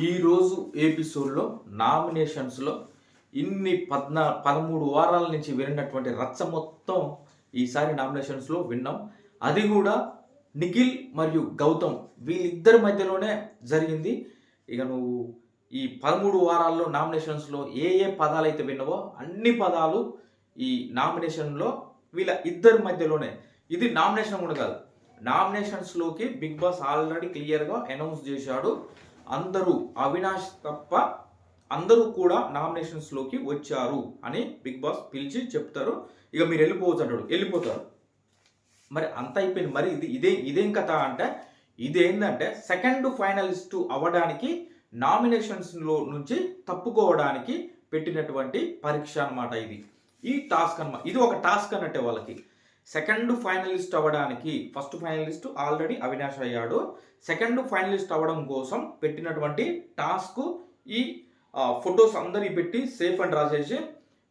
ఈరోజు ఎపిసోడ్లో నామినేషన్స్లో ఇన్ని పద్నా పదమూడు వారాల నుంచి విన్నటువంటి రచ్చ మొత్తం ఈసారి నామినేషన్స్లో విన్నాం. అది కూడా నిఖిల్ మరియు గౌతమ్ వీళ్ళిద్దరి మధ్యలోనే జరిగింది. ఇక నువ్వు ఈ పదమూడు వారాల్లో నామినేషన్స్లో ఏ ఏ పదాలు అయితే విన్నావో అన్ని పదాలు ఈ నామినేషన్లో వీళ్ళ ఇద్దరి మధ్యలోనే. ఇది నామినేషన్ కూడా కాదు. నామినేషన్స్లోకి బిగ్ బాస్ ఆల్రెడీ క్లియర్గా అనౌన్స్ చేశాడు. అందరూ అవినాష్ తప్ప అందరూ కూడా నామినేషన్స్లోకి వచ్చారు అని బిగ్ బాస్ పిలిచి చెప్తారు. ఇక మీరు వెళ్ళిపోవచ్చు అంటాడు. వెళ్ళిపోతారు. మరి అంత అయిపోయింది. మరి ఇది ఇదే ఇదేం కథ అంటే ఇదేంటంటే సెకండ్ ఫైనలిస్ట్ అవ్వడానికి నామినేషన్స్లో నుంచి తప్పుకోవడానికి పెట్టినటువంటి పరీక్ష అనమాట ఇది. ఈ టాస్క్ అనమాట ఇది ఒక టాస్క్ అన్నట్టే వాళ్ళకి. సెకండ్ ఫైనలిస్ట్ అవ్వడానికి ఫస్ట్ ఫైనలిస్ట్ ఆల్రెడీ అవినాష్ అయ్యాడు. సెకండ్ ఫైనలిస్ట్ అవ్వడం కోసం పెట్టినటువంటి టాస్క్ ఈ ఫొటోస్ అందరి పెట్టి సేఫ్ అండ్ రాసేసి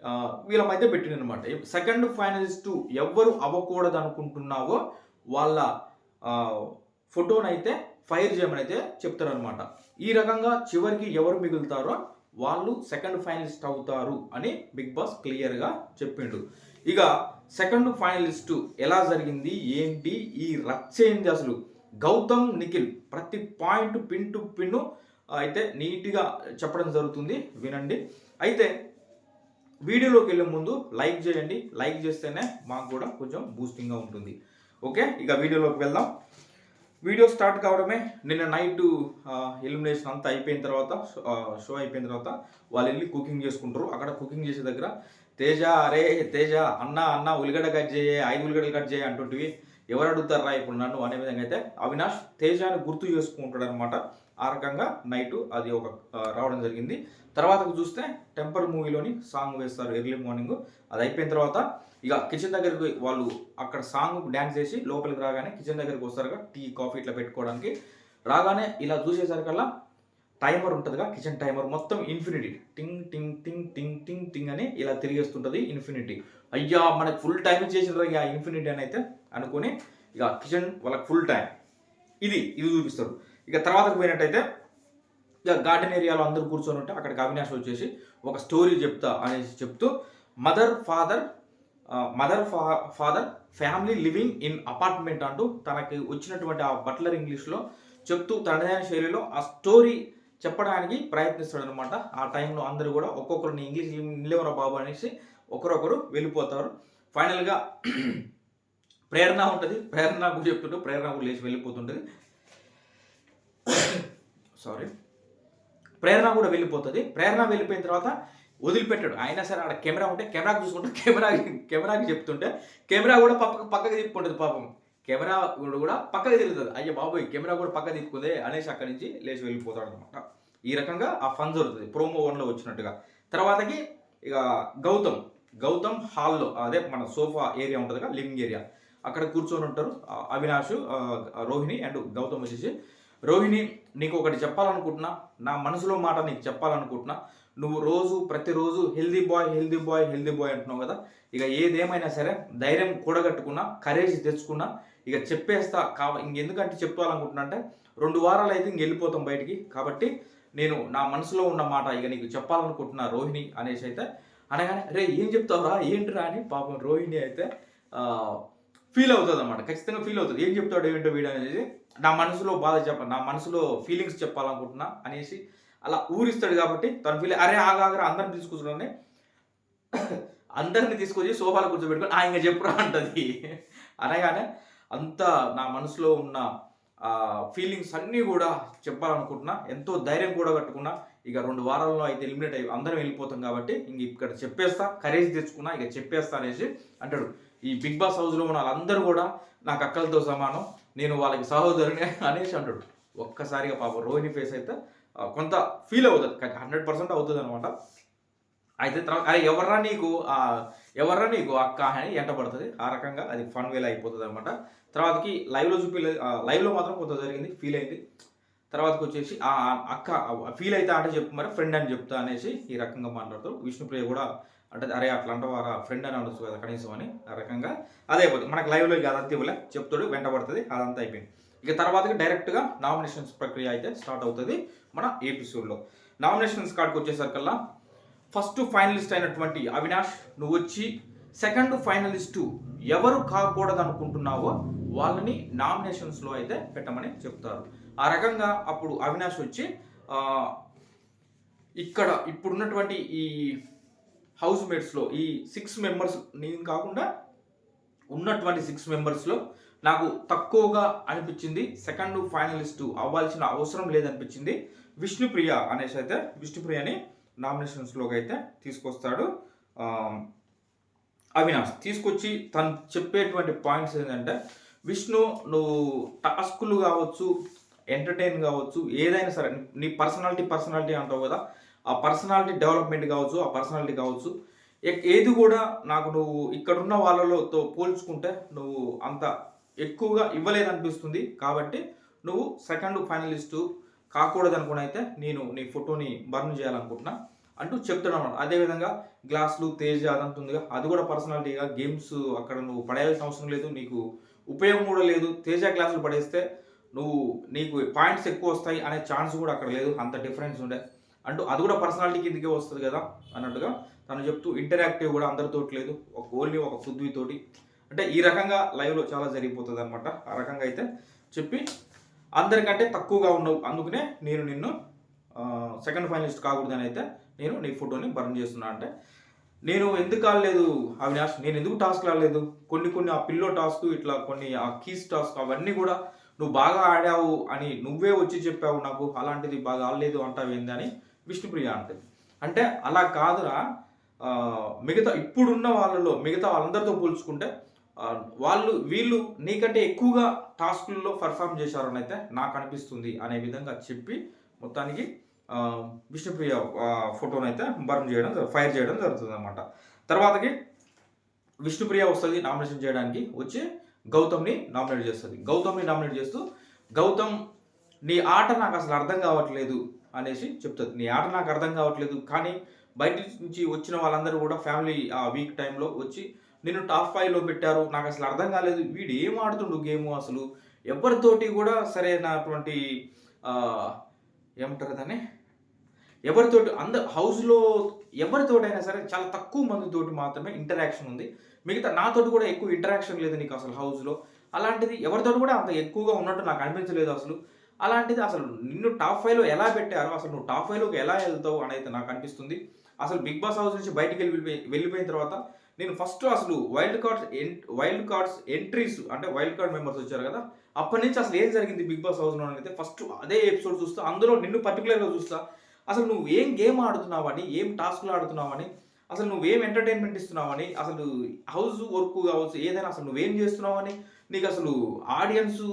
ఆ, వీళ్ళ మధ్య పెట్టినమాట సెకండ్ ఫైనలిస్ట్ ఎవ్వరు అవ్వకూడదు అనుకుంటున్నావో వాళ్ళ ఫోటోనైతే ఫైర్ చేయమని అయితే చెప్తారనమాట. ఈ రకంగా చివరికి ఎవరు మిగులుతారో వాళ్ళు సెకండ్ ఫైనలిస్ట్ అవుతారు అని బిగ్ బాస్ క్లియర్గా చెప్పిండు. ఇక సెకండ్ ఫైనలిస్టు ఎలా జరిగింది? ఏంటి? ఈ రచ్చ ఏంది అసలు గౌతమ్ నిఖిల్ ప్రతి పాయింట్ పిన్ టు పిన్ అయితే నీట్గా చెప్పడం జరుగుతుంది. వినండి. అయితే వీడియోలోకి వెళ్ళే ముందు లైక్ చేయండి. లైక్ చేస్తేనే మాకు కూడా కొంచెం బూస్టింగ్గా ఉంటుంది. ఓకే? ఇక వీడియోలోకి వెళ్దాం. వీడియో స్టార్ట్ కావడమే. నిన్న నైట్ ఎలిమినేషన్ అంతా అయిపోయిన తర్వాత షో అయిపోయిన తర్వాత వాళ్ళు వెళ్ళి కుకింగ్ చేసుకుంటారు. అక్కడ కుకింగ్ చేసే దగ్గర తేజ అరే తేజ అన్న అన్న ఉల్లిగడ్డ కట్ చేయ ఐదు ఉల్లిగడ్డలు కట్ చేయ అంటుంటివి. ఎవరు అడుగుతారా ఇప్పుడు నన్ను అనే విధంగా అయితే అవినాష్ తేజాని గుర్తు చేసుకుంటాడు అనమాట ఆ రకంగా నైట్ అది ఒక రావడం జరిగింది. తర్వాత చూస్తే టెంపర్ మూవీలోని సాంగ్ వేస్తారు ఎర్లీ మార్నింగ్. అది అయిపోయిన తర్వాత ఇక కిచెన్ దగ్గరికి వాళ్ళు అక్కడ సాంగ్ డ్యాన్స్ చేసి లోపలికి రాగానే కిచెన్ దగ్గరికి వస్తారుగా టీ కాఫీ ఇట్లా పెట్టుకోవడానికి. రాగానే ఇలా చూసేసరికల్లా టైమర్ ఉంటుందిగా కిచెన్ టైమర్ మొత్తం ఇన్ఫినిటీ టింగ్ టింగ్ టింగ్ టింగ్ టింగ్ టింగ్ అని ఇలా తిరిగేస్తుంటుంది ఇన్ఫినిటీ అయ్యా మనకు ఫుల్ టైం చేసిన ఇక ఇన్ఫినిటీ అని అయితే అనుకుని ఇక కిచెన్ వాళ్ళకి ఫుల్ టైం ఇది ఇది చూపిస్తారు. ఇక తర్వాతకు పోయినట్టయితే ఇక గార్డెన్ ఏరియాలో అందరూ కూర్చొని ఉంటే అక్కడికి అవినాష్ వచ్చేసి ఒక స్టోరీ చెప్తా అనేసి చెప్తూ మదర్ ఫాదర్ మదర్ ఫా father family living in apartment అంటూ తనకి వచ్చినటువంటి ఆ బట్లర్ ఇంగ్లీష్లో చెప్తూ తనదైన శైలిలో ఆ స్టోరీ చెప్పడానికి ప్రయత్నిస్తాడు అనమాట ఆ టైంలో అందరూ కూడా ఒక్కొక్కరిని ఇంగ్లీష్ నిలవరా బాబు అనేసి ఒకరొకరు వెళ్ళిపోతారు. ఫైనల్గా ప్రేరణ ఉంటుంది. ప్రేరణ కూడా చెప్తుంటే ప్రేరణ కూడా లేచి వెళ్ళిపోతుంటుంది. సారీ ప్రేరణ కూడా వెళ్ళిపోతుంది. ప్రేరణ వెళ్ళిపోయిన తర్వాత వదిలిపెట్టాడు. అయినా సరే ఆడ కెమెరా ఉంటే కెమెరాకి చూసుకుంటే కెమెరా కెమెరాకి చెప్తుంటే కెమెరా కూడా పక్క పక్కకి తిప్పుకుంటుంది పాపం. కెమెరా కూడా పక్కకి తిరుగుతుంది. అయ్యే బాబోయ్ కెమెరా కూడా పక్క తిప్పుకుందే. అనేసి అక్కడి నుంచి లేచి వెళ్ళిపోతాడు అనమాట ఈ రకంగా ఆ ఫన్ జరుగుతుంది. ప్రోమో వన్లో వచ్చినట్టుగా. తర్వాతకి ఇక గౌతమ్. గౌతమ్ హాల్లో అదే మన సోఫా ఏరియా ఉంటుంది కదా లివింగ్ ఏరియా. అక్కడ కూర్చొని ఉంటారు. అవినాష్ రోహిణి అండ్ గౌతమ్ వచ్చేసి. రోహిణి నీకు ఒకటి చెప్పాలనుకుంటున్నా. నా మనసులో మాట నీకు చెప్పాలనుకుంటున్నా. నువ్వు రోజు ప్రతిరోజు healthy boy healthy boy healthy boy అంటున్నావు కదా. ఇక ఏదేమైనా సరే ధైర్యం కూడగట్టుకున్నా కరేజ్ తెచ్చుకున్నా ఇక చెప్పేస్తా కావ ఇంకెందుకంటే చెప్పాలనుకుంటున్నా అంటే రెండు వారాలు అయితే ఇంక వెళ్ళిపోతాం బయటికి. కాబట్టి నేను నా మనసులో ఉన్న మాట ఇక నీకు చెప్పాలనుకుంటున్నా రోహిణి అనేసి అయితే అనగానే రే ఏం చెప్తావురా? ఏంటిరా? అని పాపం రోహిణి అయితే ఫీల్ అవుతుంది అనమాట ఖచ్చితంగా ఫీల్ అవుతుంది. ఏం చెప్తాడు ఏంటో వీడు? అనేది నా మనసులో బాధ చెప్ప నా మనసులో ఫీలింగ్స్ చెప్పాలనుకుంటున్నా అనేసి అలా ఊరిస్తాడు కాబట్టి తను ఫీల్ అరే ఆగాగరా అందరిని తీసుకొచ్చుకుని అందరిని తీసుకొచ్చి సోఫాలో కూర్చోబెట్టుకొని ఆ ఇంకా చెప్పురా అంటది. అనగానే అంత నా మనసులో ఉన్న ఫీలింగ్స్ అన్నీ కూడా చెప్పాలనుకుంటున్నా. ఎంతో ధైర్యం కూడా కట్టుకున్నా. ఇక రెండు వారాల్లో అయితే ఎలిమినేట్ అయ్యి అందరం వెళ్ళిపోతాం కాబట్టి ఇంక ఇక్కడ చెప్పేస్తా కరేజ్ తెచ్చుకున్నా ఇక చెప్పేస్తా అనేసి అంటాడు. ఈ బిగ్ బాస్ హౌస్లో ఉన్న వాళ్ళందరూ కూడా నాకు అక్కలతో సమానం నేను వాళ్ళకి సహోదరుని అనేసి అంటాడు. ఒక్కసారిగా పాప రోహిణి ఫేస్ అయితే కొంత ఫీల్ అవుతుంది. హండ్రెడ్ పర్సెంట్ అవుతుంది అనమాట అయితే తర్వాత అరే ఎవర్రా నీకు? ఎవర్రా నీకు అక్క అని ఎంటబడుతుంది? ఆ రకంగా అది ఫన్ వేల్ అయిపోతుంది అనమాట. తర్వాతకి లైవ్లో చూపి లైవ్లో మాత్రం కొంత జరిగింది ఫీల్ అయింది. తర్వాతకి వచ్చేసి ఆ అక్క ఫీల్ అవుతా అంటే చెప్పు మరి ఫ్రెండ్ అని చెప్తా అనేసి ఈ రకంగా మాట్లాడుతారు. విష్ణుప్రియ కూడా అంటే అరే అట్లా అంటవారా ఫ్రెండ్ అని అనొచ్చు కదా కనీసం అని ఆ రకంగా అదే అయిపోతుంది. మనకు లైవ్లో ఇక అదంతా ఇవ్వలే చెప్తాడు వెంట పడుతుంది అదంతా అయిపోయింది. ఇక తర్వాతకి డైరెక్ట్గా నామినేషన్స్ ప్రక్రియ అయితే స్టార్ట్ అవుతుంది మన ఎపిసోడ్లో నామినేషన్స్ కార్డ్కి వచ్చేసరికల్లా ఫస్ట్ ఫైనలిస్ట్ అయినటువంటి అవినాష్ నువ్వు వచ్చి సెకండ్ ఫైనలిస్టు ఎవరు కాకూడదు అనుకుంటున్నావో వాళ్ళని నామినేషన్స్లో అయితే పెట్టమని చెప్తారు. ఆ రకంగా అప్పుడు అవినాష్ వచ్చి ఇక్కడ ఇప్పుడున్నటువంటి ఈ హౌస్ మేట్స్లో ఈ సిక్స్ మెంబర్స్ నేను కాకుండా ఉన్నటువంటి సిక్స్ మెంబర్స్లో నాకు తక్కువగా అనిపించింది. సెకండ్ ఫైనలిస్టు అవ్వాల్సిన అవసరం లేదనిపించింది. విష్ణుప్రియ అనేసి అయితే విష్ణుప్రియని నామినేషన్స్లోకి అయితే తీసుకొస్తాడు అవినాష్. తీసుకొచ్చి తను చెప్పేటువంటి పాయింట్స్ ఏంటంటే విష్ణు నువ్వు టాస్కులు కావచ్చు ఎంటర్టైన్ కావచ్చు ఏదైనా సరే నీ పర్సనాలిటీ పర్సనాలిటీ అంటావు కదా ఆ పర్సనాలిటీ డెవలప్మెంట్ కావచ్చు ఆ పర్సనాలిటీ కావచ్చు ఎక్- ఏది కూడా నాకు నువ్వు ఇక్కడున్న వాళ్ళతో పోల్చుకుంటే నువ్వు అంత ఎక్కువగా ఇవ్వలేదనిపిస్తుంది. కాబట్టి నువ్వు సెకండ్ ఫైనలిస్టు కాకూడదనుకుని అయితే నేను నీ ఫోటోని బర్న్ చేయాలనుకుంటున్నా అంటూ చెప్తున్నాను అదేవిధంగా గ్లాసులు తేజ అదంతా ఉందిగా. అది కూడా పర్సనాలిటీగా గేమ్స్ అక్కడ నువ్వు పడేయాల్సిన అవసరం లేదు. నీకు ఉపయోగం కూడా లేదు. తేజ గ్లాసులు పడేస్తే నువ్వు నీకు పాయింట్స్ ఎక్కువ వస్తాయి అనే ఛాన్స్ కూడా అక్కడ లేదు. అంత డిఫరెన్స్ ఉండే. అంటూ అది కూడా పర్సనాలిటీ కిందకే వస్తుంది కదా అన్నట్టుగా తను చెప్తూ ఇంటరాక్టివ్ కూడా అందరితో లేదు. ఒక ఓన్లీ ఒక పృథ్వీతోటి. అంటే ఈ రకంగా లైవ్లో చాలా జరిగిపోతుంది అనమాట ఆ రకంగా అయితే చెప్పి అందరికంటే తక్కువగా ఉన్నావు. అందుకనే నేను నిన్ను సెకండ్ ఫైనలిస్ట్ కాకూడదని అయితే నేను నీ ఫోటోని బర్న్ చేస్తున్నా అంటే నేను ఎందుకు ఆడలేదు అవినాష్? నేను ఎందుకు టాస్క్ రాలేదు కొన్ని కొన్ని ఆ పిల్లో టాస్క్ ఇట్లా కొన్ని ఆ కీస్ టాస్క్ అవన్నీ కూడా నువ్వు బాగా ఆడావు అని నువ్వే వచ్చి చెప్పావు నాకు. అలాంటిది బాగా ఆడలేదు అంటావేంది అని విష్ణుప్రియ అంటది. అంటే అలా కాదురా మిగతా ఇప్పుడున్న వాళ్ళలో మిగతా వాళ్ళందరితో పోల్చుకుంటే వాళ్ళు వీళ్ళు నీకంటే ఎక్కువగా టాస్కుల్లో పర్ఫామ్ చేశారని అయితే నాకు అనిపిస్తుంది అనే విధంగా చెప్పి మొత్తానికి విష్ణుప్రియ ఆ, ఫోటోని అయితే బర్న్ చేయడం ఫైర్ చేయడం జరుగుతుంది అనమాట తర్వాతకి విష్ణుప్రియ వస్తుంది నామినేషన్ చేయడానికి వచ్చి గౌతమ్ని నామినేట్ చేస్తుంది. గౌతమ్ని నామినేట్ చేస్తూ గౌతమ్ నీ ఆట నాకు అసలు అర్థం కావట్లేదు అనేసి చెప్తుంది. నీ ఆట నాకు అర్థం కావట్లేదు కానీ బయట నుంచి వచ్చిన వాళ్ళందరూ కూడా ఫ్యామిలీ ఆ వీక్ టైంలో వచ్చి నిన్ను టాప్ ఫైవ్లో పెట్టారు. నాకు అసలు అర్థం కాలేదు. వీడు ఏం ఆడుతుండు గేమ్ అసలు? ఎవరితోటి కూడా సరైనటువంటి ఏమంటారు దాన్ని? ఎవరితోటి అంద హౌస్లో ఎవరితోటైనా సరే చాలా తక్కువ మందితోటి మాత్రమే ఇంటరాక్షన్ ఉంది. మిగతా నాతోటి కూడా ఎక్కువ ఇంటరాక్షన్ లేదు నీకు అసలు హౌస్లో అలాంటిది ఎవరితోటి కూడా అంత ఎక్కువగా ఉన్నట్టు నాకు అనిపించలేదు అసలు. అలాంటిది అసలు నిన్ను టాప్ ఫైవ్లో ఎలా పెట్టారో అసలు నువ్వు టాప్ ఫైవ్లోకి ఎలా వెళ్తావు అనేది నాకు అనిపిస్తుంది. అసలు బిగ్ బాస్ హౌస్ నుంచి బయటికి వెళ్ళి వెళ్ళిపోయి- వెళ్ళిపోయిన తర్వాత నేను ఫస్ట్ అసలు wild cards wild cards entries అంటే వైల్డ్ కార్డ్ మెంబర్స్ వచ్చారు కదా అప్పటి నుంచి అసలు ఏం జరిగింది బిగ్ బాస్ హౌస్లో అయితే ఫస్ట్ అదే ఎపిసోడ్ చూస్తా అందులో నిన్ను పర్టికులర్గా చూస్తా. అసలు నువ్వు ఏం గేమ్ ఆడుతున్నావని ఏం టాస్క్లు ఆడుతున్నావని అసలు నువ్వేం ఎంటర్టైన్మెంట్ ఇస్తున్నావని అసలు హౌస్ వర్క్ కావచ్చు ఏదైనా అసలు నువ్వేం చేస్తున్నావని నీకు అసలు ఆడియన్స్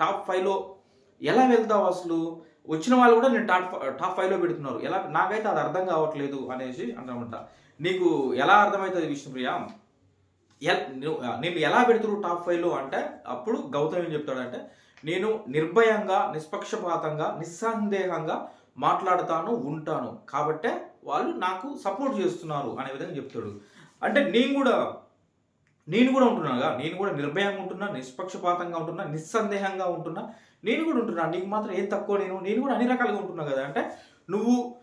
టాప్ ఫైవ్లో ఎలా వెళ్తావు అసలు? వచ్చిన వాళ్ళు కూడా నేను టాప్ టాప్ ఫైవ్లో పెడుతున్నారు. ఎలా నాకైతే అది అర్థం కావట్లేదు అనేసి అంటామంట. నీకు ఎలా అర్థమవుతుంది విష్ణుప్రియ నేను ఎలా పెడుతున్నారు టాప్ ఫైవ్లో అంటే అప్పుడు గౌతమ్ ఏం చెప్తాడంటే నేను నిర్భయంగా నిష్పక్షపాతంగా నిస్సందేహంగా మాట్లాడతాను ఉంటాను. కాబట్టే వాళ్ళు నాకు సపోర్ట్ చేస్తున్నారు అనే విధంగా చెప్తాడు. అంటే నేను కూడా నేను కూడా ఉంటున్నాగా నేను కూడా నిర్భయంగా ఉంటున్నా నిష్పక్షపాతంగా ఉంటున్నా నిస్సందేహంగా ఉంటున్నా. నేను కూడా ఉంటున్నా. నీకు మాత్రం ఏం తక్కువ నేను నేను కూడా అన్ని రకాలుగా ఉంటున్నా కదా? అంటే నువ్వు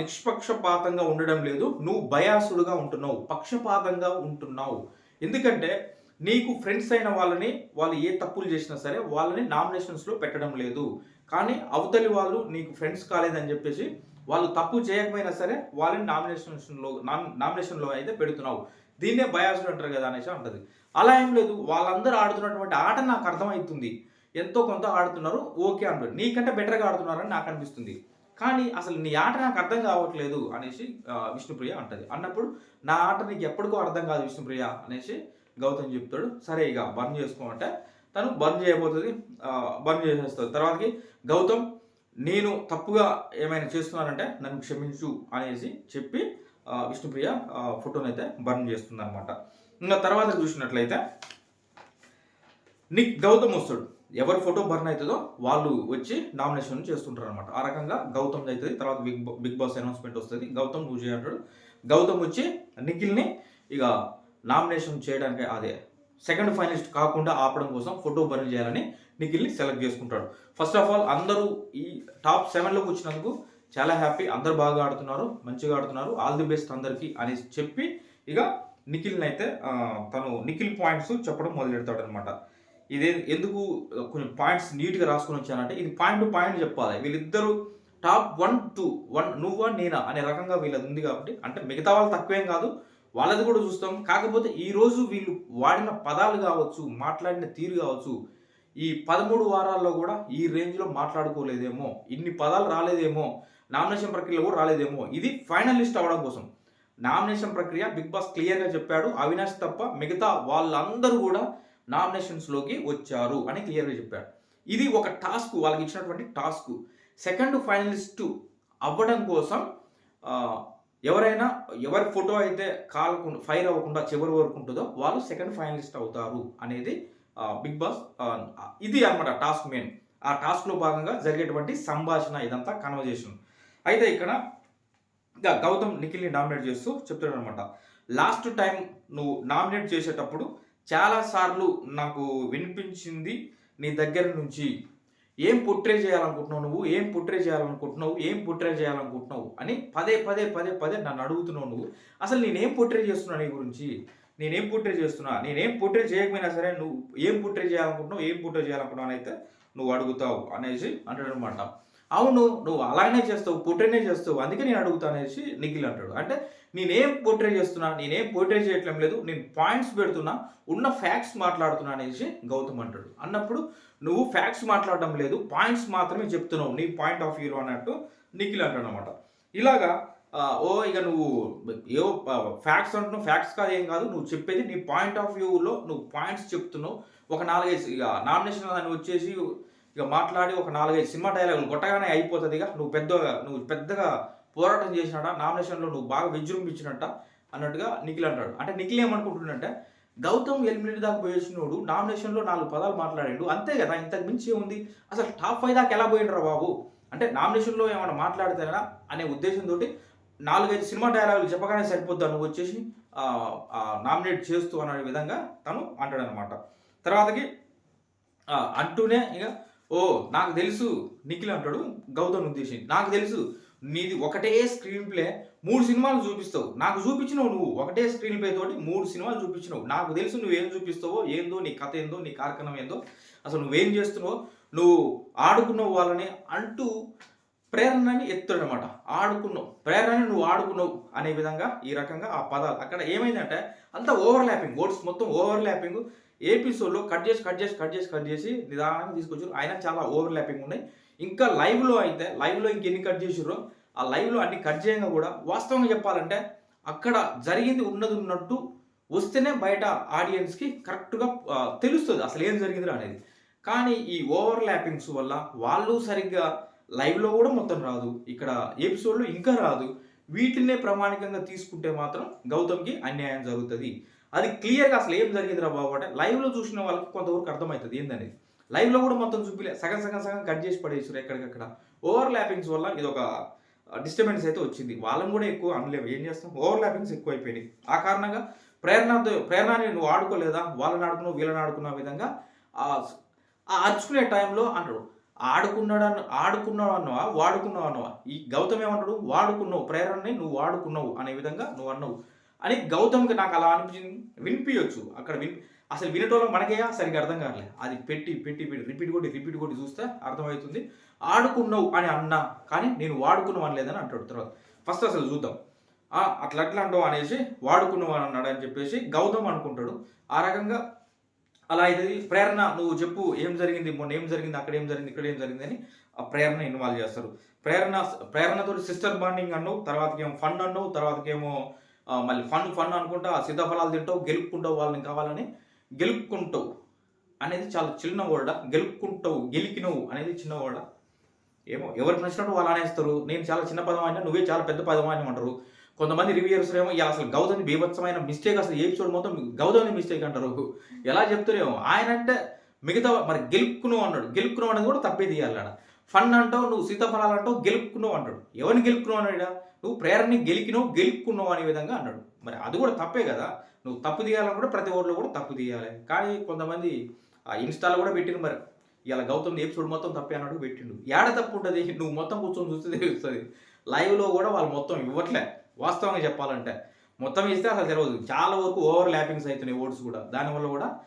నిష్పక్షపాతంగా ఉండడం లేదు. నువ్వు బయాసుడుగా ఉంటున్నావు. పక్షపాతంగా ఉంటున్నావు. ఎందుకంటే నీకు ఫ్రెండ్స్ అయిన వాళ్ళని వాళ్ళు ఏ తప్పులు చేసినా సరే వాళ్ళని నామినేషన్స్లో పెట్టడం లేదు. కానీ అవతలి వాళ్ళు నీకు ఫ్రెండ్స్ కాలేదని చెప్పేసి వాళ్ళు తప్పు చేయకపోయినా సరే వాళ్ళని నామినేషన్స్లో నామినేషన్లో అయితే పెడుతున్నావు. దీన్నే బయాసుడు అంటారు కదా అనేసి అంటది. అలా ఏం లేదు. వాళ్ళందరూ ఆడుతున్నటువంటి ఆట నాకు అర్థమవుతుంది. ఎంతో కొంత ఆడుతున్నారు. ఓకే అంటారు. నీకంటే బెటర్గా ఆడుతున్నారని నాకు అనిపిస్తుంది. కానీ అసలు నీ ఆట నాకు అర్థం కావట్లేదు అనేసి విష్ణుప్రియ అంటది. అన్నప్పుడు నా ఆట నీకు ఎప్పటికో అర్థం కాదు విష్ణుప్రియ అనేసి గౌతమ్ చెప్తాడు. సరే ఇక బర్న్ చేసుకోమంటే తను బర్న్ చేయబోతుంది బర్న్ చేసేస్తుంది. తర్వాతకి గౌతమ్ నేను తప్పుగా ఏమైనా చేస్తున్నానంటే నన్ను క్షమించు అనేసి చెప్పి విష్ణుప్రియ ఫోటోని అయితే బర్న్ చేస్తుంది అనమాట ఇంకా తర్వాత చూసినట్లయితే నిక్ గౌతమ్ వస్తాడు. ఎవరి ఫోటో బర్న్ అవుతుందో వాళ్ళు వచ్చి నామినేషన్ చేస్తుంటారు అనమాట ఆ రకంగా గౌతమ్ అవుతుంది. తర్వాత బిగ్ బిగ్ బాస్ అనౌన్స్మెంట్ వస్తుంది. గౌతమ్ పూజ అంటాడు. గౌతమ్ వచ్చి నిఖిల్ని ఇక నామినేషన్ చేయడానికి అదే సెకండ్ ఫైనలిస్ట్ కాకుండా ఆపడం కోసం ఫోటో బర్న్ చేయాలని నిఖిల్ని సెలెక్ట్ చేసుకుంటాడు. ఫస్ట్ ఆఫ్ ఆల్ అందరూ ఈ టాప్ సెవెన్లోకి వచ్చినందుకు చాలా హ్యాపీ అందరు బాగా ఆడుతున్నారు. మంచిగా ఆడుతున్నారు. ఆల్ ది బెస్ట్ అందరికీ అని చెప్పి ఇక నిఖిల్ని అయితే తను నిఖిల్ పాయింట్స్ చెప్పడం మొదలెడతాడు అనమాట ఇదే ఎందుకు కొన్ని పాయింట్స్ నీట్గా రాసుకొని వచ్చానంటే ఇది పాయింట్ టు పాయింట్ చెప్పాలి. వీళ్ళిద్దరూ టాప్ వన్ టూ వన్ నువ్వా నేనా అనే రకంగా వీళ్ళది ఉంది కాబట్టి అంటే మిగతా వాళ్ళు తక్కువేం కాదు వాళ్ళది కూడా చూస్తాం. కాకపోతే ఈ రోజు వీళ్ళు వాడిన పదాలు కావచ్చు మాట్లాడిన తీరు కావచ్చు ఈ పదమూడు వారాల్లో కూడా ఈ రేంజ్లో మాట్లాడుకోలేదేమో ఇన్ని పదాలు రాలేదేమో నామినేషన్ ప్రక్రియలో కూడా రాలేదేమో ఇది ఫైనల్ లిస్ట్ అవ్వడం కోసం. నామినేషన్ ప్రక్రియ బిగ్ బాస్ క్లియర్గా చెప్పాడు అవినాష్ తప్ప మిగతా వాళ్ళందరూ కూడా నామినేషన్స్లోకి వచ్చారు అని క్లియర్గా చెప్పాడు ఇది ఒక టాస్క్ వాళ్ళకి ఇచ్చినటువంటి టాస్క్. సెకండ్ ఫైనలిస్ట్ అవ్వడం కోసం ఎవరైనా ఎవరి ఫోటో అయితే కాలకుండా ఫైర్ అవ్వకుండా చివరి వరకు ఉంటుందో వాళ్ళు సెకండ్ ఫైనలిస్ట్ అవుతారు అనేది బిగ్ బాస్ ఇది అనమాట టాస్క్ మెయిన్. ఆ టాస్క్లో భాగంగా జరిగేటువంటి సంభాషణ ఇదంతా కన్వర్జేషన్ అయితే ఇక్కడ ఇంకా గౌతమ్ నిఖిల్ని నామినేట్ చేస్తూ చెప్తాడు అనమాట లాస్ట్ టైం నువ్వు నామినేట్ చేసేటప్పుడు చాలా సార్లు నాకు వినిపించింది నీ దగ్గర నుంచి. ఏం పొట్రే చేయాలనుకుంటున్నావు నువ్వు? ఏం పొట్రే చేయాలనుకుంటున్నావు? ఏం పొట్రే చేయాలనుకుంటున్నావు? అని పదే పదే పదే పదే నన్ను అడుగుతున్నావు నువ్వు. అసలు నేనేం పొట్రే చేస్తున్నా నీ గురించి? నేనేం పొట్రే చేస్తున్నా? నేనేం పొట్రే చేయకపోయినా సరే నువ్వు ఏం పొట్రే చేయాలనుకుంటున్నావు? ఏం పొట్రే చేయాలనుకుంటున్నావు అని అయితే నువ్వు అడుగుతావు అనేసి అంటాడు అనమాట అవును నువ్వు అలాగనే చేస్తావు పొట్రేనే చేస్తావు. అందుకే నేను అడుగుతా అనేసి నిఖిల్ అంటాడు. అంటే నేనేం పోర్ట్రేట్ చేస్తున్నా నేనేం పోర్ట్రేట్ చేయట్లేం లేదు నేను పాయింట్స్ పెడుతున్నా ఉన్న ఫ్యాక్ట్స్ మాట్లాడుతున్నా అనేసి గౌతమ్ అంటాడు. అన్నప్పుడు నువ్వు ఫ్యాక్ట్స్ మాట్లాడడం లేదు పాయింట్స్ మాత్రమే చెప్తున్నావు నీ పాయింట్ ఆఫ్ వ్యూ అన్నట్టు నిఖిల్ అంటాడు అనమాట ఇలాగా ఓ ఇక నువ్వు ఏవో ఫ్యాక్ట్స్ అంటున్నావు ఫ్యాక్ట్స్ కాదు ఏం కాదు నువ్వు చెప్పేది నీ పాయింట్ ఆఫ్ వ్యూలో నువ్వు పాయింట్స్ చెప్తున్నావు. ఒక నాలుగైదు ఇక నామినేషన్ అని వచ్చేసి ఇక మాట్లాడి ఒక నాలుగైదు సినిమా డైలాగులు కొట్టగానే అయిపోతుంది ఇక. నువ్వు పెద్దగా నువ్వు పెద్దగా పోరాటం చేసినట నామినేషన్లో నువ్వు బాగా విజృంభించినట్ట అన్నట్టుగా నిఖిల్ అంటాడు. అంటే నిఖిల్ ఏమనుకుంటున్నాడంటే గౌతమ్ ఎలిమినేట్ దాకా పోయేసినోడు నామినేషన్లో నాలుగు పదాలు మాట్లాడాడు. అంతే కదా ఇంతకు మించి ఏముంది? అసలు టాప్ ఫైవ్ దాకా ఎలా పోయిండ్రా బాబు? అంటే నామినేషన్లో ఏమైనా మాట్లాడితేనా అనే ఉద్దేశంతో నాలుగైదు సినిమా డైలాగులు చెప్పగానే సరిపోద్దా. నువ్వు వచ్చేసి నామినేట్ చేస్తూ అనే విధంగా తను అంటాడనమాట తర్వాతకి అంటూనే ఇక ఓ నాకు తెలుసు నిఖిల్ అంటాడు గౌతమ్ ఉద్దేశించి. నాకు తెలుసు నీది ఒకటే స్క్రీన్ ప్లే మూడు సినిమాలు చూపిస్తావు. నాకు చూపించినావు నువ్వు. ఒకటే స్క్రీన్ ప్లే తోటి మూడు సినిమాలు చూపించినావు. నాకు తెలుసు నువ్వేం చూపిస్తావో ఏందో నీ కథ ఏందో నీ కార్యక్రమం ఏందో. అసలు నువ్వేం చేస్తున్నావు నువ్వు ఆడుకున్నావు వాళ్ళని అంటూ ప్రేరణని ఎత్తాడు అనమాట ఆడుకున్నావు. ప్రేరణని నువ్వు ఆడుకున్నావు అనే విధంగా ఈ రకంగా ఆ పదాలు. అక్కడ ఏమైందంటే అంతా ఓవర్ ల్యాపింగ్ వర్డ్స్ మొత్తం ఓవర్ ల్యాపింగ్ ఎపిసోడ్లో కట్ చేసి కట్ చేసి కట్ చేసి కట్ చేసి నిదానంగా తీసుకొచ్చారు. ఆయన చాలా ఓవర్ ల్యాపింగ్ ఉన్నాయి. ఇంకా లైవ్లో అయితే లైవ్లో ఇంకెన్ని కట్ చేసిర్రో ఆ లైవ్లో అన్ని కట్ చేయంగా కూడా వాస్తవంగా చెప్పాలంటే అక్కడ జరిగింది ఉన్నది ఉన్నట్టు వస్తేనే బయట ఆడియన్స్కి కరెక్ట్గా తెలుస్తుంది అసలు ఏం జరిగింది అనేది. కానీ ఈ ఓవర్ ల్యాపింగ్స్ వల్ల వాళ్ళు సరిగ్గా లైవ్లో కూడా మొత్తం రాదు ఇక్కడ ఎపిసోడ్లో ఇంకా రాదు. వీటినే ప్రామాణికంగా తీసుకుంటే మాత్రం గౌతమ్కి అన్యాయం జరుగుతుంది. అది క్లియర్గా అసలు ఏం జరిగింది రా బాబు అంటే లైవ్లో చూసిన వాళ్ళకి కొంతవరకు అర్థమవుతుంది ఏందనేది. లైవ్లో కూడా మొత్తం చూపిలే. సగం సగం సగం కట్ చేసి పడేసారు ఎక్కడికక్కడ. ఓవర్ ల్యాపింగ్స్ వల్ల ఇది ఒక డిస్టర్బెన్స్ అయితే వచ్చింది. వాళ్ళని కూడా ఎక్కువ అనలేము. ఏం చేస్తాం? ఓవర్ ల్యాపింగ్స్ ఎక్కువ అయిపోయినాయి ఆ కారణంగా ప్రేరణతో ప్రేరణని నువ్వు ఆడుకోలేదా? వాళ్ళని ఆడుకున్నావు వీళ్ళని ఆడుకున్న విధంగా ఆ ఆ అరుచుకునే టైంలో అంటాడు. ఆడుకున్నాడు అన్న ఆడుకున్నావు అన్నవా? వాడుకున్నావు అన్నవా? ఈ గౌతమ్ ఏమంటాడు? వాడుకున్నావు ప్రేరణని నువ్వు వాడుకున్నావు అనే విధంగా నువ్వు అన్నావు. అని గౌతమ్కి నాకు అలా అనిపించింది. వినిపించవచ్చు అక్కడ విని అసలు వినటోళ్ళం మనకే సరిగ్గా అర్థం కావట్లేదు. అది పెట్టి పెట్టి పెట్టి రిపీట్ కొట్టి రిపీట్ కొట్టి చూస్తే అర్థమవుతుంది. ఆడుకున్నావు అని అన్నా కానీ నేను వాడుకున్నావు అనలేదని అంటాడు. తర్వాత ఫస్ట్ అసలు చూద్దాం. అట్లా అట్లా అంటావు అనేసి వాడుకున్నావు అని అన్నాడు అని చెప్పేసి గౌతమ్ అనుకుంటాడు. ఆ రకంగా అలా అయితే ప్రేరణ నువ్వు చెప్పు ఏం జరిగింది? మొన్న ఏం జరిగింది? అక్కడ ఏం జరిగింది? ఇక్కడ ఏం జరిగింది? అని ఆ ప్రేరణ ఇన్వాల్వ్ చేస్తారు. ప్రేరణ ప్రేరణతో సిస్టర్ బాండింగ్ అన్నావు తర్వాతకి ఏమో ఫన్ అన్నావు తర్వాతకేమో మళ్ళీ ఫన్ ఫన్ అనుకుంటా సిద్ధఫలాలు తింటావు గెలుపుకుంటావు వాళ్ళని కావాలని గెలుపుకుంటావు అనేది చాలా చిన్న వర్డ గెలుపుకుంటావు గెలికినవు అనేది చిన్న వర్డ ఏమో ఎవరికి నచ్చినట్టు వాళ్ళు అనేస్తారు నేను చాలా చిన్న పదం అయినా నువ్వే చాలా పెద్ద పదం అని అంటారు. కొంతమంది రివ్యూయర్స్ ఏమో ఇలా అసలు గౌతమి బీభత్సమైన మిస్టేక్ అసలు ఏ ఎపిసోడ్ మొత్తం గౌతమి మిస్టేక్ అంటారు. ఎలా చెప్తారేమో ఆయన అంటే మిగతా మరి గెలుపుకున్నావు అన్నాడు. గెలుపుకున్నావు అనేది కూడా తప్పే తీయాలి ఫన్ అంటావు నువ్వు సీతాఫలాలు అంటావు గెలుపుకున్నావు అంటాడు. ఎవరిని గెలుపుకున్నావు అన్నాడు నువ్వు ప్రేరణని గెలికినావు గెలుపుకున్నావు అనే విధంగా అన్నాడు. మరి అది కూడా తప్పే కదా. నువ్వు తప్పు తీయాలని కూడా ప్రతి ఓట్లో కూడా తప్పు తీయాలి. కానీ కొంతమంది ఆ ఇన్స్టాలో కూడా పెట్టిన మరి. ఇలా గౌతమ్ ఎపిసోడ్ మొత్తం తప్పే అన్నట్టు పెట్టిండు. ఏడ తప్పు ఉంటుంది? నువ్వు మొత్తం కూర్చొని చూస్తే తెలుస్తుంది. లైవ్లో కూడా వాళ్ళు మొత్తం ఇవ్వట్లే. వాస్తవంగా చెప్పాలంటే. మొత్తం ఇస్తే అసలు తెలియదు చాలా వరకు ఓవర్ ల్యాపింగ్స్ అవుతున్నాయి ఓట్స్ కూడా. దానివల్ల కూడా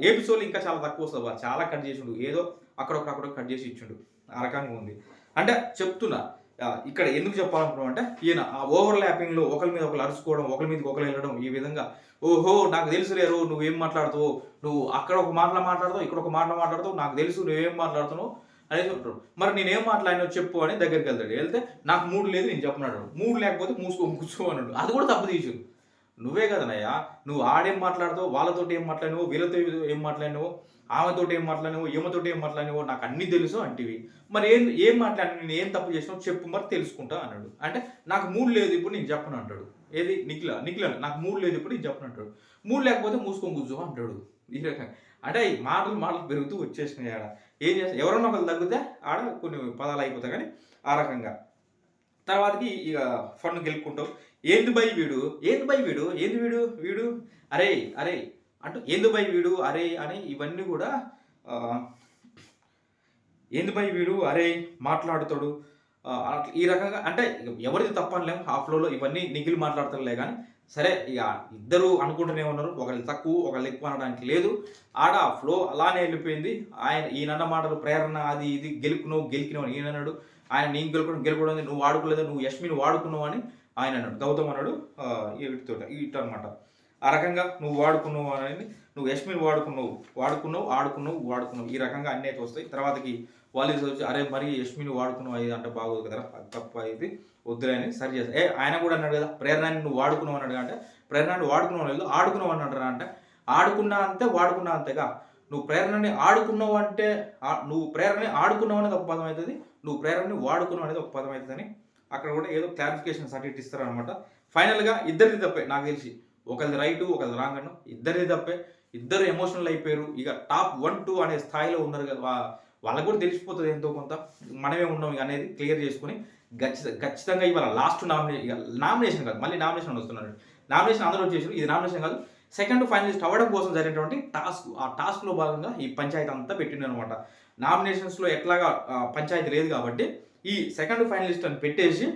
ఎపిసోడ్ ఇంకా చాలా తక్కువ వస్తుంది వాళ్ళు చాలా కట్ చేసిండు. ఏదో అక్కడొక్కడ అక్కడ కట్ చేసి ఇచ్చిండు. ఆ రకంగా ఉంది. అంటే చెప్తున్నా ఇక్కడ ఎందుకు చెప్పాలనుకున్నాం అంటే ఈయన ఆ ఓవర్ ల్యాపింగ్లో ఒకరి మీద ఒకరు అరుచుకోవడం ఒకరి మీద ఒకరు వెళ్ళడం ఈ విధంగా. ఓహో నాకు తెలుసు లేరు నువ్వేం మాట్లాడుతావు? నువ్వు అక్కడ ఒక మాటలు మాట్లాడుతావు ఇక్కడ ఒక మాటలు మాట్లాడతావు నాకు తెలుసు నువ్వేం మాట్లాడుతున్నావు అనేది చెప్తాడు మరి నేనేం మాట్లాడినా చెప్పు అని దగ్గరికి వెళ్తాడు. వెళ్తే నాకు మూడు లేదు నేను చెప్పన్నాడు మూడు లేకపోతే మూసుకో కూర్చో అన్నాడు. అది కూడా తప్పు తీసు నువ్వే కదనయ్యా నువ్వు ఆడేం మాట్లాడతావు? వాళ్ళతో ఏం మాట్లాడినావు? వీళ్ళతో ఏం మాట్లాడినావు? ఆమెతోటి ఏం మాట్లాడినవో ఈమెతోటి ఏం మాట్లాడినవో నాకు అన్నీ తెలుసు అంటివి. మరి ఏం ఏం మాట్లాడిన నేను ఏం తప్పు చేసినావు చెప్పు మరి తెలుసుకుంటా అన్నాడు. అంటే నాకు మూడు లేదు ఇప్పుడు నేను చెప్పను అంటాడు. ఏది? నిఖిల నిఖిల నాకు మూడు లేదు ఇప్పుడు నేను చెప్పను అంటాడు. మూడు లేకపోతే మూసుకొని కూర్చో అంటాడు. ఈ రకంగా అంటే మాటలు మాటలు పెరుగుతూ వచ్చేసినాయి ఆడ. ఏం చేస్తా? ఎవరన్నా ఒకరు తగ్గితే ఆడ కొన్ని పదాలు అయిపోతాయి కానీ ఆ రకంగా. తర్వాతకి ఇక ఫండ్ గెలుపుకుంటావు. ఏంది బై వీడు? ఏంది బై వీడు? ఏంది వీడు? వీడు? అరే అరే అంటూ ఏంది వీడు? అరే అని ఇవన్నీ కూడా ఆ, వీడు? అరే మాట్లాడుతాడు. ఈ రకంగా అంటే ఎవరిది తప్పనిలేం ఆ ఫ్లోలో ఇవన్నీ నిగిలి మాట్లాడతలే కానీ సరే ఇక ఇద్దరు అనుకుంటూనే ఉన్నారు. ఒకళ్ళు తక్కువ ఒకళ్ళు ఎక్కువ అనడానికి లేదు. ఆడ ఆ ఫ్లో అలానే వెళ్ళిపోయింది. ఆయన ఈయనన్న మాటలు ప్రేరణ అది ఇది గెలుకున్నావు గెలికినావు అని ఈయన అన్నాడు. ఆయన నేను గెలుకోవడం గెలుకోవడం నువ్వు వాడుకోలేదు నువ్వు యష్మిని వాడుకున్నావు అని ఆయన అన్నాడు. గౌతమ్ అన్నాడు ఆ, వీటితో ఇటు అనమాట ఆ రకంగా నువ్వు వాడుకున్నావు అనేది నువ్వు యష్మిని వాడుకున్నావు వాడుకున్నావు ఆడుకున్నావు వాడుకున్నావు. ఈ రకంగా అన్నీ అయితే వస్తాయి. తర్వాతకి వాళ్ళు వచ్చి అరే మరి యష్మిని వాడుకున్నావు అది అంటే బాగోదు కదా తప్ప ఇది వద్దులే అని సరి చేస్తా. ఏ ఆయన కూడా అన్నాడు కదా ప్రేరణని నువ్వు వాడుకున్నావు అన్నాడు అంటే ప్రేరణని వాడుకున్నావు లేదు ఆడుకున్నావు అన్నాడు అంటే ఆడుకున్నా అంతే వాడుకున్నా అంతేగా నువ్వు ప్రేరణని ఆడుకున్నావు అంటే నువ్వు ప్రేరణని ఆడుకున్నావు అనేది ఒక పదం అవుతుంది. నువ్వు ప్రేరణని వాడుకున్నావు అనేది ఒక పదం అవుతుందని అక్కడ కూడా ఏదో క్లారిఫికేషన్ సర్టిఫికేట్ ఇస్తారనమాట ఫైనల్గా ఇద్దరిది తప్పే నాకు తెలిసి. ఒకరిది రైట్ ఒకరిది రాంగ్ అన్న. ఇద్దరే తప్పే. ఇద్దరు ఎమోషనల్ అయిపోయారు. ఇక టాప్ వన్ టూ అనే స్థాయిలో ఉన్నారు కదా వాళ్ళకు కూడా తెలిసిపోతుంది ఎంతో కొంత. మనమే ఉన్నాం ఇక అనేది క్లియర్ చేసుకుని ఖచ్చితంగా ఇవాళ లాస్ట్ నామినేషన్ ఇక నామినేషన్ కాదు మళ్ళీ నామినేషన్ వస్తున్నారు. నామినేషన్ అందరూ వచ్చేసారు. ఇది నామినేషన్ కాదు. సెకండ్ ఫైనలిస్ట్ అవ్వడం కోసం జరిగినటువంటి టాస్క్ ఆ టాస్క్లో భాగంగా ఈ పంచాయతీ అంతా పెట్టిండు అనమాట నామినేషన్స్లో ఎట్లాగా పంచాయతీ లేదు కాబట్టి ఈ సెకండ్ ఫైనలిస్ట్ అని పెట్టేసి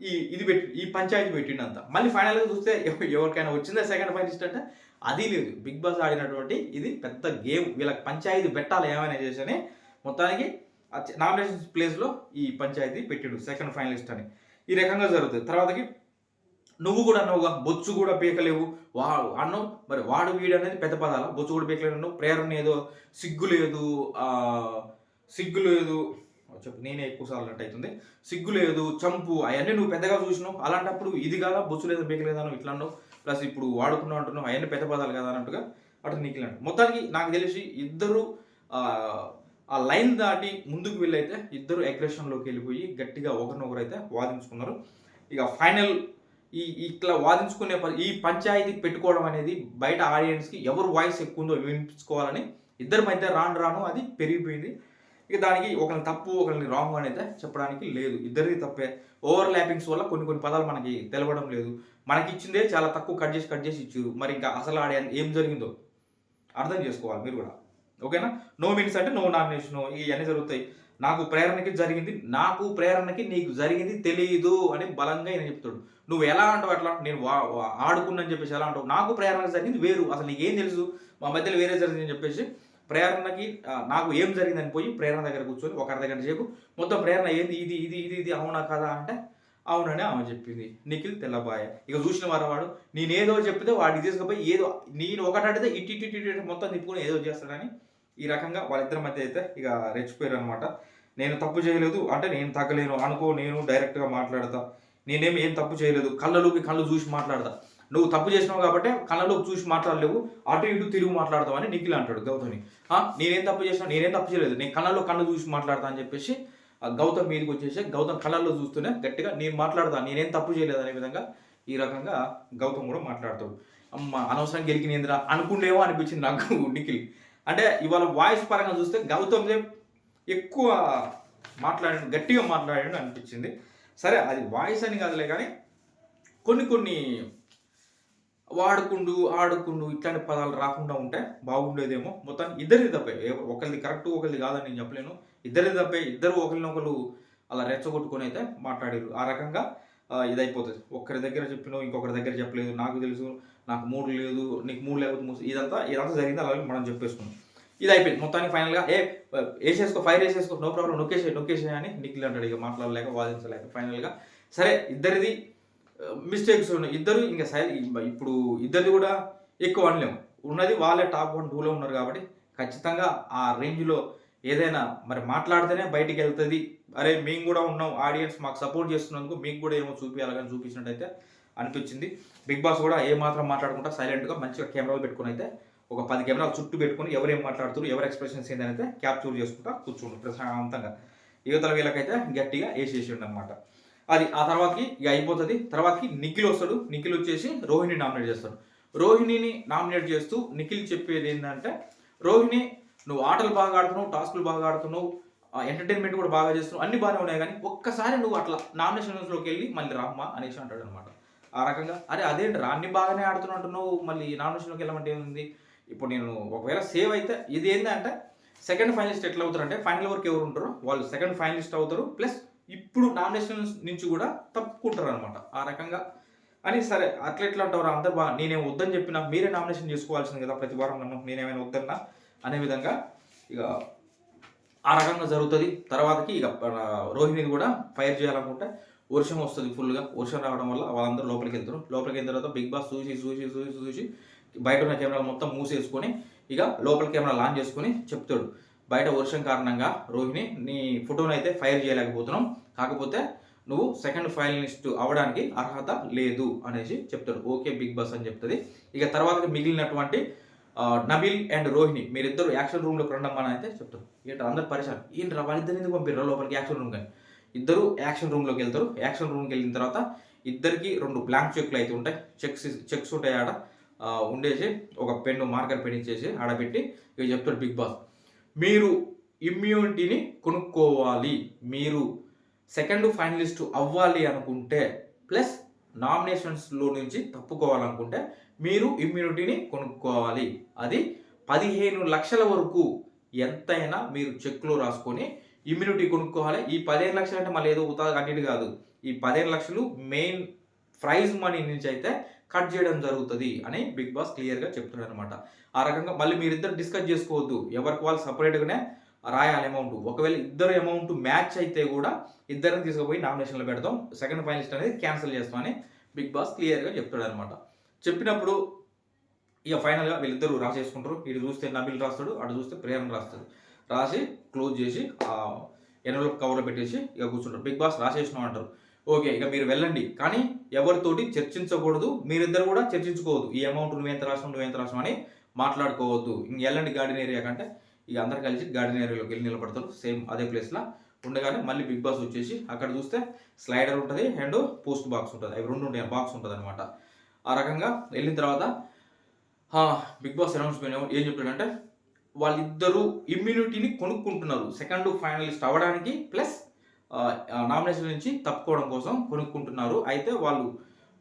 ఈ ఇది పెట్టి ఈ పంచాయతీ పెట్టిండంత. మళ్ళీ ఫైనల్గా చూస్తే ఎవరికైనా వచ్చిందా సెకండ్ ఫైనలిస్ట్ అంటే? అది లేదు. బిగ్ బాస్ ఆడినటువంటి ఇది పెద్ద గేమ్ వీళ్ళకి పంచాయతీ పెట్టాలి ఏమైనా చేసని మొత్తానికి నామినేషన్ ప్లేస్లో ఈ పంచాయతీ పెట్టిండు సెకండ్ ఫైనలిస్ట్ అని. ఈ రకంగా జరుగుతుంది. తర్వాతకి నువ్వు కూడా అన్నావుగా బొచ్చు కూడా పీకలేవు. వా అన్నావు మరి వాడు వీడు అనేది పెద్ద పదాల? బొచ్చు కూడా పీకలేవు ప్రేరణ ఏదో సిగ్గు లేదు సిగ్గు లేదు. చెప్పు నేనే ఎక్కువ సార్లు అంటే అవుతుంది. సిగ్గు లేదు చంపు అవన్నీ నువ్వు పెద్దగా చూసినావు. అలాంటప్పుడు ఇది కాదా బొచ్చు లేదా బేక లేదా ఇట్లా అన్నావు. ప్లస్ ఇప్పుడు వాడుకున్నావు అంటున్నావు అవన్నీ పెద్ద పదాలు కదా అన్నట్టుగా అటు నీకు మొత్తానికి నాకు తెలిసి ఇద్దరు ఆ, లైన్ దాటి ముందుకు వెళ్ళైతే ఇద్దరు అగ్రెషన్లోకి వెళ్ళిపోయి గట్టిగా ఒకరినొకరు అయితే వాదించుకున్నారు. ఇక ఫైనల్ ఈ ఇట్లా వాదించుకునే ప- ఈ పంచాయతీ పెట్టుకోవడం అనేది బయట ఆడియన్స్కి ఎవరు వాయిస్ ఎక్కువ ఉందో వినిపించుకోవాలని ఇద్దరి మధ్య రాను రాను అది పెరిగిపోయింది. ఇక దానికి ఒకరిని తప్పు ఒకరిని రాంగ్ అని అయితే చెప్పడానికి లేదు. ఇద్దరిది తప్పే. ఓవర్ ల్యాపింగ్స్ వల్ల కొన్ని కొన్ని పదాలు మనకి తెలవడం లేదు. మనకి ఇచ్చిందే చాలా తక్కువ కట్ చేసి కట్ చేసి ఇచ్చారు మరి ఇంకా అసలు ఆడే ఏం జరిగిందో అర్థం చేసుకోవాలి మీరు కూడా. ఓకేనా నో? మీన్స్ అంటే నో నామినేషన్ ఇవన్నీ జరుగుతాయి. నాకు ప్రేరణకి జరిగింది నాకు ప్రేరణకి నీకు జరిగింది తెలియదు అని బలంగా ఈయన చెప్తాడు. నువ్వు ఎలా అంటావు అట్లా? నేను వా వా- ఆడుకున్నాను చెప్పేసి ఎలా అంటావు? నాకు ప్రేరణకి జరిగింది వేరు. అసలు నీకేం తెలుసు? మా మధ్యలో వేరే జరిగింది అని చెప్పేసి ప్రేరణకి నాకు ఏం జరిగిందని పోయి ప్రేరణ దగ్గర కూర్చొని ఒకరి దగ్గర చెప్పు మొత్తం ప్రేరణ ఏంది ఇది ఇది ఇది ఇది అవునా కదా అంటే అవునని ఆమె చెప్పింది. నిఖిల్ తెల్లబాయ. ఇక చూసిన వారవాడు నేనేదో చెప్తే వాడికి తీసుకుపోయి ఏదో నేను ఒకటి అడిగితే ఇటు ఇటు ఇటు ఇటు మొత్తం తిప్పుకొని ఏదో చేస్తాడని ఈ రకంగా వాళ్ళిద్దరి మధ్య అయితే ఇక రెచ్చిపోయారు అనమాట నేను తప్పు చేయలేదు అంటే నేను తగ్గలేను అనుకో నేను డైరెక్ట్గా మాట్లాడతా. నేనేమి ఏం తప్పు చేయలేదు కళ్ళలోకి కళ్ళు చూసి మాట్లాడతా. నువ్వు తప్పు చేసినావు కాబట్టి కళ్ళలోకి చూసి మాట్లాడలేవు అటు ఇటు తిరిగి మాట్లాడతావు అని నిఖిల్ అంటాడు గౌతమి. నేనేం తప్పు చేసినా నేనేం తప్పు చేయలేదు. నేను కళ్ళలో కళ్ళు చూసి మాట్లాడతా అని చెప్పేసి ఆ గౌతమ్ మీదకి వచ్చేసి గౌతమ్ కళ్ళల్లో చూస్తూనే గట్టిగా నేను మాట్లాడతా నేనేం తప్పు చేయలేదు అనే విధంగా ఈ రకంగా గౌతమ్ కూడా మాట్లాడతాడు. అమ్మ అనవసరం గెలికినేందిరా అనుకుండేమో అనిపించింది నాకు నిఖిల్. అంటే ఇవాళ వాయిస్ పరంగా చూస్తే గౌతమ్దే ఎక్కువ మాట్లాడి గట్టిగా మాట్లాడాడు అనిపించింది. సరే అది వాయిస్ అని కాదులే కానీ కొన్ని కొన్ని వాడుకుండు ఆడుకుండు ఇట్లాంటి పదాలు రాకుండా ఉంటే బాగుండేదేమో. మొత్తం ఇద్దరిది తప్పే. ఒకరిది కరెక్ట్ ఒకరిది కాదని నేను చెప్పలేను. ఇద్దరిది తప్పే. ఇద్దరు ఒకరినొకరు అలా రెచ్చగొట్టుకొని అయితే మాట్లాడారు ఆ రకంగా ఇదైపోతుంది. ఒక్కరి దగ్గర చెప్పినో ఇంకొకరి దగ్గర చెప్పలేదు. నాకు తెలుసు నాకు మూడు లేదు నీకు మూడు లేకపోతే మూడు ఇదంతా ఇదంతా జరిగింది అలాగే మనం చెప్పేసుకున్నాం. ఇది అయిపోయింది మొత్తానికి ఫైనల్గా ఏ వేసేసుకో ఫైర్ వేసేసుకో. నో ప్రాబ్లం నొక్కేసే నొక్కేసే అని నిఖిల్ అంటాడు. ఇక మాట్లాడలేక వాదించలేక ఫైనల్గా. సరే ఇద్దరిది మిస్టేక్స్ ఉన్నాయి. ఇద్దరు ఇంకా సై ఇప్పుడు ఇద్దరిది కూడా ఎక్కువ అనలేము ఉన్నది వాళ్ళే టాప్ వన్ టూలో ఉన్నారు కాబట్టి ఖచ్చితంగా ఆ రేంజ్లో ఏదైనా మరి మాట్లాడితేనే బయటికి వెళ్తుంది. అరే మేము కూడా ఉన్నాం ఆడియన్స్ మాకు సపోర్ట్ చేస్తున్నందుకు మీకు కూడా ఏమో చూపించాలని చూపించినట్టయితే అనిపించింది. బిగ్ బాస్ కూడా ఏమాత్రం మాట్లాడకుండా సైలెంట్గా మంచిగా కెమెరాలు పెట్టుకుని అయితే ఒక పది కెమెరాలు చుట్టూ పెట్టుకుని ఎవరేం మాట్లాడుతున్నారు మాట్లాడుతారు ఎవరు ఎక్స్ప్రెషన్స్ ఏందని క్యాప్చూర్ క్యాప్చర్ చేసుకుంటా కూర్చుండు ప్రశాంతంగా. యువతల వీళ్ళకైతే గట్టిగా వేసేసిండు అనమాట అది ఆ తర్వాతకి ఇక అయిపోతుంది. తర్వాతకి నిఖిల్ వస్తాడు. నిఖిల్ వచ్చేసి రోహిణి నామినేట్ చేస్తాడు. రోహిణిని నామినేట్ చేస్తూ నిఖిల్ చెప్పేది ఏంటంటే రోహిణి నువ్వు ఆటలు బాగా ఆడుతున్నావు టాస్కులు బాగా ఆడుతున్నావు ఎంటర్టైన్మెంట్ కూడా బాగా చేస్తున్నావు అన్ని బాగానే ఉన్నాయి కానీ ఒక్కసారి నువ్వు అట్లా నామినేషన్స్లోకి వెళ్ళి మళ్ళీ రామ్మా అనేసి అంటాడు అనమాట. ఆ రకంగా అరే అదేంటి రాన్ని బాగానే ఆడుతున్నావు అంటున్నావు మళ్ళీ నామినేషన్లోకి వెళ్ళమంటే ఏముంది? ఇప్పుడు నేను ఒకవేళ సేవ్ అయితే ఇది ఏంటంటే సెకండ్ ఫైనలిస్ట్ ఎట్లా అవుతారంటే ఫైనల్ వరకు ఎవరు ఉంటారో వాళ్ళు సెకండ్ ఫైనలిస్ట్ అవుతారు ప్లస్ ఇప్పుడు నామినేషన్ నుంచి కూడా తప్పుకుంటారు అనమాట ఆ రకంగా. అని సరే అట్లా ఎట్లా అంటారు అందరు బాగా నేనేం వద్దని చెప్పినా మీరే నామినేషన్ చేసుకోవాల్సింది కదా ప్రతి వారం నన్ను నేనేమైనా వద్దన్నా? అనే విధంగా ఇక ఆ రకంగా జరుగుతుంది. తర్వాతకి ఇక రోహిణిని కూడా ఫైర్ చేయాలనుకుంటే వర్షం వస్తుంది ఫుల్గా వర్షం రావడం వల్ల వాళ్ళందరూ లోపలికి వెళ్తారు లోపలికి వెళ్ళిన తర్వాత బిగ్ బాస్ చూసి చూసి చూసి చూసి బయట ఉన్న కెమెరాలు మొత్తం మూసేసుకొని ఇక లోపల కెమెరా లాంచ్ చేసుకొని చెప్తాడు. బయట వర్షం కారణంగా రోహిణి నీ ఫోటోని అయితే ఫైర్ చేయలేకపోతున్నాం. కాకపోతే నువ్వు సెకండ్ ఫైనలిస్ట్ అవ్వడానికి అర్హత లేదు అనేసి చెప్తాడు. ఓకే బిగ్ బాస్ అని చెప్తుంది. ఇక తర్వాత మిగిలినటువంటి ఆ, నబిల్ అండ్ రోహిణి మీరిద్దరు యాక్షన్ రూమ్లోకి రండమ్మని అయితే చెప్తారు. ఏంటి అందరు పరిశాన్ ఏంటి రా ఎందుకు పంపిర్రు? లోపలికి యాక్షన్ రూమ్ కానీ. ఇద్దరు యాక్షన్ రూమ్లోకి వెళ్తారు. యాక్షన్ రూమ్కి వెళ్ళిన తర్వాత ఇద్దరికి రెండు బ్లాంక్ చెక్లు అయితే ఉంటాయి. చెక్స్ చెక్స్ ఉంటాయి ఆడ. ఉండేసి ఒక పెన్ను మార్కర్ పెన్ ఇచ్చేసి ఆడబెట్టి ఇక చెప్తాడు బిగ్ బాస్. మీరు ఇమ్యూనిటీని కొనుక్కోవాలి. మీరు సెకండ్ ఫైనలిస్ట్ అవ్వాలి అనుకుంటే ప్లస్ నామినేషన్స్లో నుంచి తప్పుకోవాలనుకుంటే మీరు ఇమ్యూనిటీని కొనుక్కోవాలి. అది పదిహేను లక్షల వరకు ఎంతైనా మీరు చెక్లో రాసుకొని ఇమ్యూనిటీ కొనుక్కోవాలి. ఈ పదిహేను లక్షలు అంటే మళ్ళీ ఏదో ఉతా అన్నిటి కాదు. ఈ పదిహేను లక్షలు మెయిన్ ప్రైజ్ మనీ నుంచి అయితే కట్ చేయడం జరుగుతుంది అని బిగ్ బాస్ క్లియర్గా చెప్తున్నాడు అనమాట ఆ రకంగా మళ్ళీ మీరిద్దరు డిస్కస్ చేసుకోవద్దు. ఎవరికి వాళ్ళు సపరేట్గానే రాయాలి అమౌంట్ ఒకవేళ ఇద్దరు అమౌంట్ మ్యాచ్ అయితే కూడా ఇద్దరిని తీసుకుపోయి నామినేషన్లో పెడతాం. సెకండ్ ఫైనలిస్ట్ అనేది క్యాన్సిల్ చేస్తామని బిగ్ బాస్ క్లియర్గా చెప్తాడు అనమాట చెప్పినప్పుడు ఇక ఫైనల్గా వీళ్ళిద్దరు రాసేసుకుంటారు ఇటు చూస్తే నబిల్ రాస్తాడు అటు చూస్తే ప్రేరణ రాస్తాడు. రాసి క్లోజ్ చేసి ఆ ఎన్వలప్ కవర్లో పెట్టేసి ఇక కూర్చుంటారు. బిగ్ బాస్ రాసేసినాం అంటారు. ఓకే ఇక మీరు వెళ్ళండి. కానీ ఎవరితోటి చర్చించకూడదు మీరిద్దరు కూడా చర్చించుకోవద్దు. ఈ అమౌంట్ నువ్వెంత రాసినావు నువ్వెంత రాసినావు అని మాట్లాడుకోవద్దు. ఇంక వెళ్ళండి గార్డెన్ ఏరియా కంటే ఇక అందరు కలిసి గార్డెన్ ఏరియాలోకి వెళ్ళి నిలబడతారు. సేమ్ అదే ప్లేస్లో ఉండగానే మళ్ళీ బిగ్ బాస్ వచ్చేసి అక్కడ చూస్తే స్లైడర్ ఉంటుంది అండ్ పోస్ట్ బాక్స్ ఉంటుంది. అవి రెండు ఉంటాయి బాక్స్ ఉంటుంది అనమాట ఆ రకంగా వెళ్ళిన తర్వాత బిగ్ బాస్ అనౌన్స్మెంట్ ఏం చెప్పాడంటే వాళ్ళిద్దరూ ఇమ్యూనిటీని కొనుక్కుంటున్నారు. సెకండ్ ఫైనలిస్ట్ అవ్వడానికి ప్లస్ నామినేషన్ నుంచి తప్పుకోవడం కోసం కొనుక్కుంటున్నారు. అయితే వాళ్ళు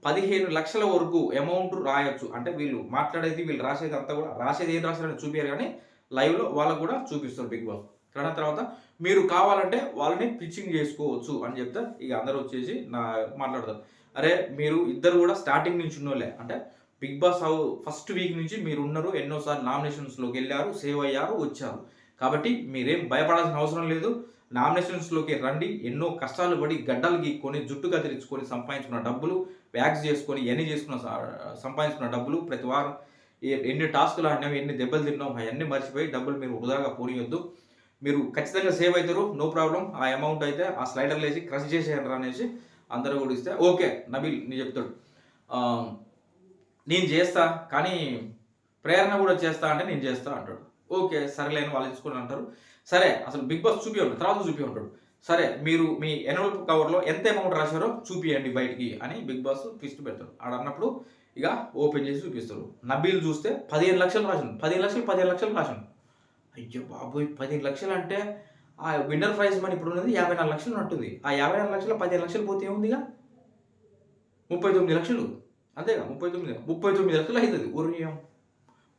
పదిహేను లక్షల వరకు అమౌంట్ రాయొచ్చు. అంటే వీళ్ళు మాట్లాడేది వీళ్ళు రాసేది అంతా కూడా రాసేది ఏం రాశారని చూపించారు కానీ లైవ్లో వాళ్ళకు కూడా చూపిస్తారు బిగ్ బాస్. కానీ తర్వాత మీరు కావాలంటే వాళ్ళని పిచ్చింగ్ చేసుకోవచ్చు అని చెప్తే ఇక అందరూ వచ్చేసి నా మాట్లాడతారు. అరే మీరు ఇద్దరు కూడా స్టార్టింగ్ నుంచి ఉన్నోలే అంటే Bigg Boss house first week నుంచి మీరు ఉన్నారు ఎన్నోసార్లు నామినేషన్స్లోకి వెళ్ళారు సేవ్ అయ్యారు వచ్చారు. కాబట్టి మీరేం భయపడాల్సిన అవసరం లేదు. నామినేషన్స్లోకి రండి. ఎన్నో కష్టాలు పడి గడ్డలు గీక్కొని జుట్టు కత్తిరించుకొని సంపాదించుకున్న డబ్బులు వ్యాక్స్ చేసుకొని ఎన్ని చేసుకున్న సంపాదించుకున్న డబ్బులు ప్రతి వారం ఎన్ని టాస్కులు ఆడినాం ఎన్ని దెబ్బలు తిన్నాం అవన్నీ మర్చిపోయి డబ్బులు మీరు వృధాగా పోనీయొద్దు. మీరు ఖచ్చితంగా సేవ్ అవుతారు. No problem. ఆ అమౌంట్ అయితే ఆ స్లైడర్లు వేసి క్రష్ చేసేయండి అనేసి అందరూ కూడా ఇస్తే ఓకే నబీల్ నేను చెప్తాడు. నేను చేస్తా కానీ ప్రేరణ కూడా చేస్తా అంటే నేను చేస్తా అంటాడు. ఓకే సరేలేని వాళ్ళు ఇచ్చుకుని అంటారు. సరే అసలు బిగ్ బాస్ చూపి ఉంటాడు తర్వాత చూపి ఉంటాడు సరే మీరు మీ ఎన్వలప్ కవర్లో ఎంత అమౌంట్ రాశారో చూపియండి బయటికి అని బిగ్ బాస్ ఫిస్ట్ పెడతాడు. ఆడ అన్నప్పుడు ఇక ఓపెన్ చేసి చూపిస్తారు నబీలు చూస్తే పదిహేను లక్షలు రాశాను పదిహేను లక్షలు పదిహేను లక్షలు రాశాను అయ్యో బాబోయ్ పదిహేను లక్షలు అంటే ఆ విన్నర్ ప్రైజ్ మనీ ఇప్పుడు ఉన్నది యాభై నాలుగు లక్షలు ఉంటుంది ఆ యాభై నాలుగు లక్షలు పదిహేను లక్షలు పోతే ఏముందిగా? ముప్పై తొమ్మిది లక్షలు. అంతేగా ముప్పై తొమ్మిది ముప్పై తొమ్మిది లక్షలు అవుతుంది. ఒరియం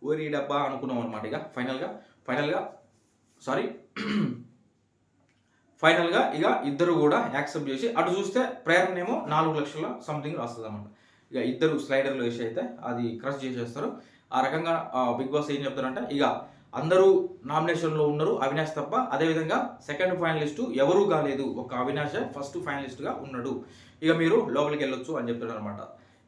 ఊరి డబ్బా అనుకున్నాం అనమాట ఇక. ఫైనల్గా ఫైనల్గా సారీ ఫైనల్గా ఇక ఇద్దరు కూడా యాక్సెప్ట్ చేసి అటు చూస్తే ప్రేరణ ఏమో నాలుగు లక్షల సంథింగ్ వస్తుంది అనమాట ఇక ఇద్దరు స్లైడర్లు వేసి అయితే అది క్రష్ చేసేస్తారు. ఆ రకంగా బిగ్ బాస్ ఏం చెప్తారంటే ఇక అందరూ నామినేషన్లో ఉన్నారు అవినాష్ తప్ప అదేవిధంగా సెకండ్ ఫైనలిస్టు ఎవరూ కాలేదు. ఒక అవినాష్ ఫస్ట్ ఫైనలిస్ట్గా ఉన్నాడు. ఇక మీరు లోపలికి వెళ్ళొచ్చు అని చెప్తాడు అనమాట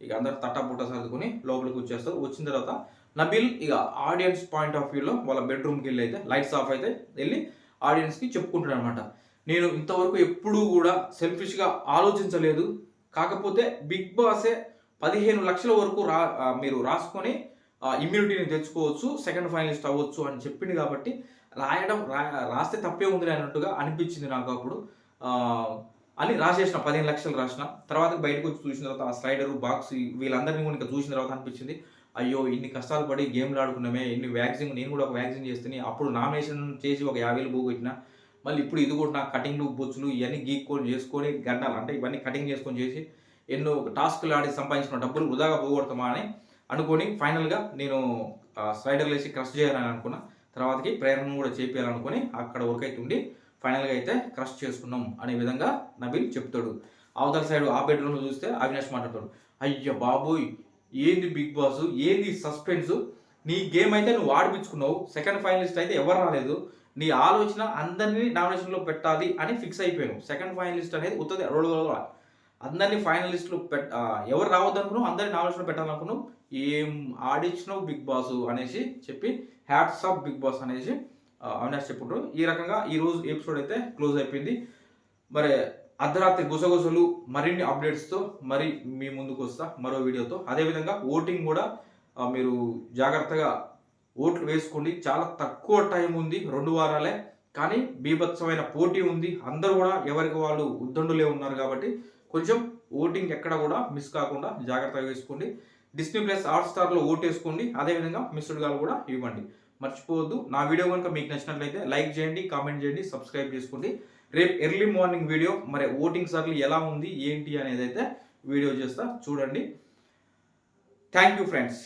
ఇక అందరు తట్టబుట్ట సర్దుకుని లోపలికి వచ్చేస్తారు. వచ్చిన తర్వాత నబిల్ ఇక ఆడియన్స్ పాయింట్ ఆఫ్ వ్యూలో వాళ్ళ బెడ్రూమ్కి వెళ్ళి అయితే లైట్స్ ఆఫ్ అయితే వెళ్ళి ఆడియన్స్కి చెప్పుకుంటాడు అనమాట నేను ఇంతవరకు ఎప్పుడూ కూడా సెల్ఫిష్గా ఆలోచించలేదు. కాకపోతే బిగ్ బాసే పదిహేను లక్షల వరకు రా మీరు రాసుకొని ఇమ్యూనిటీని తెచ్చుకోవచ్చు సెకండ్ ఫైనలిస్ట్ అవ్వచ్చు అని చెప్పింది కాబట్టి రాయడం రా రాస్తే తప్పే ఉంది అన్నట్టుగా అనిపించింది నాకు అప్పుడు. అని రాసేసిన పదిహేను లక్షలు రాసిన. తర్వాత బయటకు వచ్చి చూసిన తర్వాత ఆ స్లైడరు బాక్స్ వీళ్ళందరినీ కూడా ఇంకా చూసిన తర్వాత అనిపించింది. అయ్యో ఇన్ని కష్టాలు పడి గేమ్లు ఆడుకున్నామే ఇన్ని వ్యాక్సిన్ నేను కూడా ఒక వ్యాక్సిన్ చేస్తే అప్పుడు నామినేషన్ చేసి ఒక యాభై వేలు పోగొట్టిన మళ్ళీ ఇప్పుడు ఇది కూడా నా కటింగ్లు బొచ్చులు ఇవన్నీ గీక్కొని చేసుకొని గడ్డాలు అంటే ఇవన్నీ కటింగ్ చేసుకొని చేసి ఎన్నో టాస్క్లు ఆడి సంపాదించిన డబ్బులు వృధాగా పోగొడతామా అని అనుకొని ఫైనల్గా నేను స్లైడర్లు వేసి క్రష్ చేయాలని అనుకున్నా. తర్వాతకి ప్రేరణ కూడా చేపించాలనుకొని అక్కడ వర్క్ అయితే ఉండి ఫైనల్గా అయితే క్రష్ చేసుకున్నాం అనే విధంగా నబీల్ చెప్తాడు. అవతల సైడ్ ఆ బెడ్రూమ్లో చూస్తే అవినాష్ మాట్లాడతాడు. అయ్య బాబోయ్ ఏంది బిగ్ బాస్? ఏంది సస్పెన్స్? నీ గేమ్ అయితే నువ్వు ఆడిపించుకున్నావు. సెకండ్ ఫైనలిస్ట్ అయితే ఎవరు రాలేదు. నీ ఆలోచన అందరినీ నామినేషన్లో పెట్టాలి అని ఫిక్స్ అయిపోయాను. సెకండ్ ఫైనలిస్ట్ అనేది ఉత్తది. రోడ్ అందరినీ ఫైనలిస్టులు పెట్ ఎవరు రావద్దు అనుకున్నావు అందరినీ నామినేషన్లో పెట్టాలనుకున్నావు. ఏం ఆడించినావు బిగ్ బాస్ అనేసి చెప్పి హ్యాట్స్ ఆఫ్ బిగ్ బాస్ అనేసి అవినాష్ చెప్పుకుంటారు ఈ రకంగా ఈ రోజు ఎపిసోడ్ అయితే క్లోజ్ అయిపోయింది. మరి అర్ధరాత్రి గుసగుసలు మరిన్ని అప్డేట్స్తో మరి మీ ముందుకు వస్తా. మరో వీడియోతో. అదేవిధంగా ఓటింగ్ కూడా మీరు జాగ్రత్తగా ఓట్లు వేసుకోండి. చాలా తక్కువ టైం ఉంది రెండు వారాలే. కానీ బీభత్సమైన పోటీ ఉంది. అందరూ కూడా ఎవరికి వాళ్ళు ఉద్దండులే ఉన్నారు కాబట్టి కొంచెం ఓటింగ్ ఎక్కడ కూడా మిస్ కాకుండా జాగ్రత్తగా వేసుకోండి. డిస్నీ ప్లస్ హాట్ స్టార్లో ఓట్ వేసుకోండి. అదేవిధంగా మిస్డ్ కాల్ కూడా ఇవ్వండి. మర్చిపోవద్దు. నా వీడియో కనుక మీకు నచ్చినట్లయితే లైక్ చేయండి కామెంట్ చేయండి సబ్స్క్రైబ్ చేసుకోండి. రేపు ఎర్లీ మార్నింగ్ వీడియో మరి ఓటింగ్ సర్కిల్ ఎలా ఉంది ఏంటి అనేది అయితే వీడియో చేస్తా. చూడండి. Thank you friends